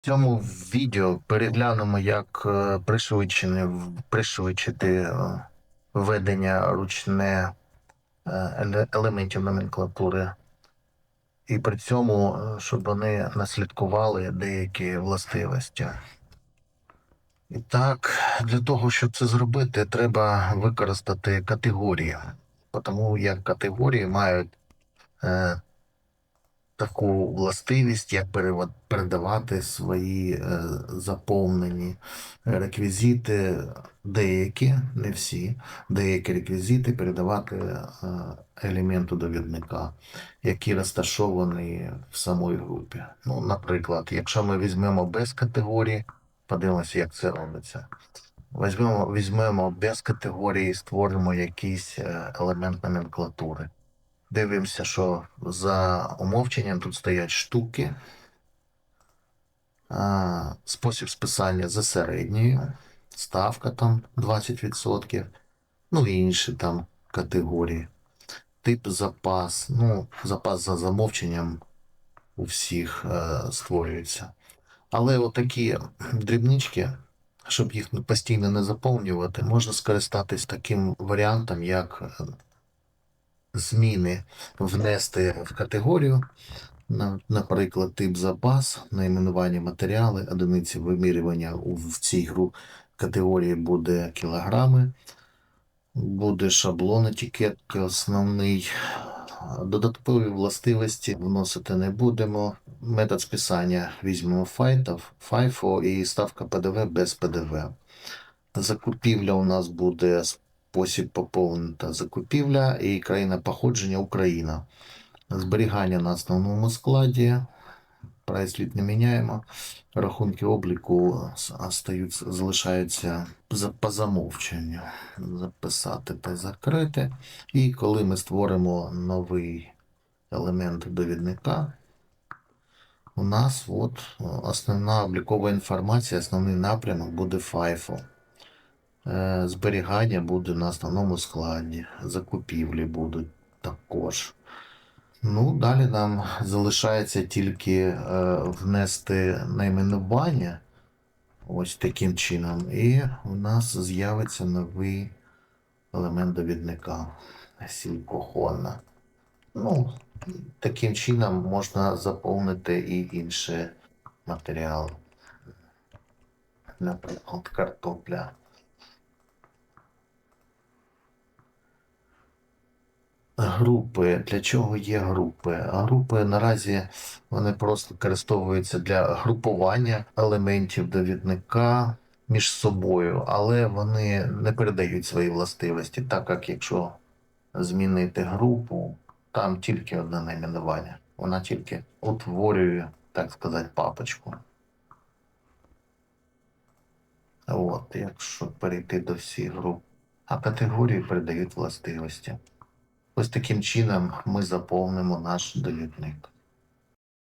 В цьому відео переглянемо, як е, пришвидшити е, введення ручне е, елементів номенклатури. І при цьому, щоб вони наслідкували деякі властивості. І так, для того, щоб це зробити, треба використати категорії. Тому як категорії мають таку властивість, як передавати свої е, заповнені реквізити, деякі, не всі, деякі реквізити передавати е, елементу довідника, які розташовані в самій групі. Ну, наприклад, якщо ми візьмемо без категорії, подивимося, як це робиться. Візьмемо, візьмемо без категорії, створимо якийсь е, елемент номенклатури. Дивимося, що за умовченням тут стоять штуки. Спосіб списання за середньою, ставка там 20%, ну і інші там категорії. Тип запас. Ну, запас за замовченням у всіх е, створюється. Але отакі дрібнички, щоб їх постійно не заповнювати, можна скористатись таким варіантом, як е, зміни внести в категорію, наприклад, тип запас, найменування матеріали, одиниці вимірювання в цій гру категорії буде кілограми, буде шаблон етикетки основний. Додаткові властивості вносити не будемо. Метод списання візьмемо FIFO і ставка ПДВ без ПДВ. Закупівля у нас буде спосіб поповнення закупівля і країна походження Україна. Зберігання на основному складі. Прайс-літ не міняємо. Рахунки обліку остаються, залишаються за- по замовченню. Записати та закрити. І коли ми створимо новий елемент довідника, у нас от основна облікова інформація, основний напрямок буде FIFO. Е, Зберігання буде на основному складі, закупівлі будуть також. Ну, далі нам залишається тільки е, внести найменування ось таким чином, і у нас з'явиться новий елемент довідника сількохонна. Ну, таким чином можна заповнити і інші матеріали. Наприклад, картопля. Групи. Для чого є групи? Групи наразі вони просто використовуються для групування елементів довідника між собою, але вони не передають свої властивості, так як якщо змінити групу, там тільки одне найменування. Вона тільки утворює, так сказати, папочку. От, якщо перейти до всіх груп. А категорії передають властивості. Ось таким чином ми заповнимо наш довідник.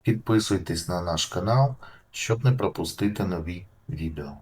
Підписуйтесь на наш канал, щоб не пропустити нові відео.